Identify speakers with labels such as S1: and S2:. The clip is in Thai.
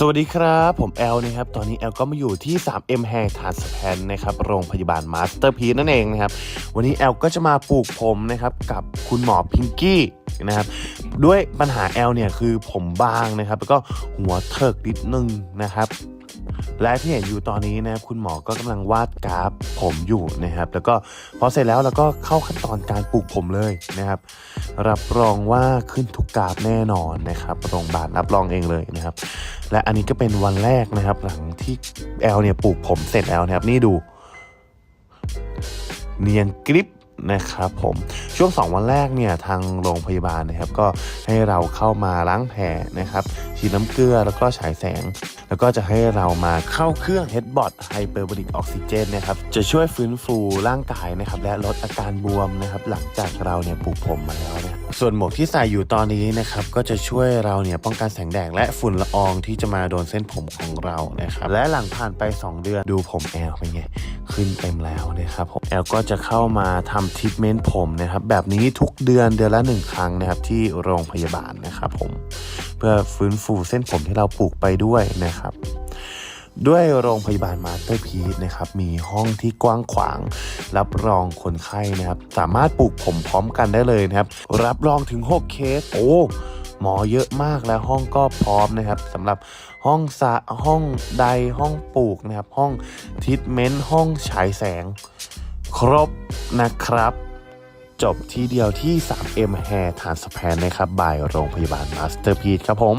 S1: สวัสดีครับ ผมแอลนะครับตอนนี้แอลก็มาอยู่ที่ 3M Hair Transplant นะครับโรงพยาบาลมาสเตอร์พีนั่นเองนะครับวันนี้แอลก็จะมาปลูกผมนะครับกับคุณหมอพิงกี้นะครับด้วยปัญหาแอลเนี่ยคือผมบางนะครับ แล้วก็หัวเถิกนิดนึงนะครับและที่เห็นอยู่ตอนนี้นะครับคุณหมอก็กำลังวาดกราฟผมอยู่นะครับ แล้วก็พอเสร็จแล้วเราก็เข้าขั้นตอนการปลูกผมเลยนะครับ รับรองว่าขึ้นทุกกราฟแน่นอนนะครับโรงพยาบาลรับรองเองเลยนะครับ และอันนี้ก็เป็นวันแรกนะครับ หลังที่แอลเนี่ยปลูกผมเสร็จแล้วนะครับนี่ดู เนียนกริปนะครับผมช่วง 2 วันแรกเนี่ยทางโรงพยาบาลนะครับก็ให้เราเข้ามาล้างแผลนะครับฉีดน้ำเกลือแล้วก็ฉายแสง แล้วก็จะให้เรามาเข้าเครื่อง Headbot Hyperbaric Oxygen นะครับจะช่วยฟื้นฟูร่างกายนะครับและลดอาการบวมนะครับหลังจากเราเนี่ยปลูกผมมาแล้วนะ ส่วนหมวกที่ใส่อยู่ตอนนี้นะครับก็จะช่วยเราเนี่ยป้องกันแสงแดดและฝุ่นละอองที่จะมาโดนเส้นผมของเรานะครับและหลังผ่านไป 2 เดือนดูผมแอลเป็นไงขึ้นเต็มแล้วนะครับผมแอลก็จะเข้ามาทำทรีทเมนต์ผมนะครับแบบนี้ทุกเดือนเดือนละหนึ่งครั้งนะครับที่โรงพยาบาลนะครับผมเพื่อฟื้นฟูเส้นผมที่เราปลูกไปด้วยนะครับ ด้วยโรงพยาบาลมาสเตอร์พีซนะครับมีห้องที่กว้างขวาง รับรองคนไข้นะครับสามารถปลูกผมพร้อมกันได้เลยนะครับ รับรองถึง 6 เคสโอ้หมอเยอะมากและห้องก็พร้อมนะครับสำหรับห้องสระห้องใดห้องปลูกนะครับ ห้องทิทเมนต์ห้องฉายแสง ครบนะครับ จบที่เดียวที่ 3M Hair Transplant นะครับบายโรงพยาบาลมาสเตอร์พีซครับผม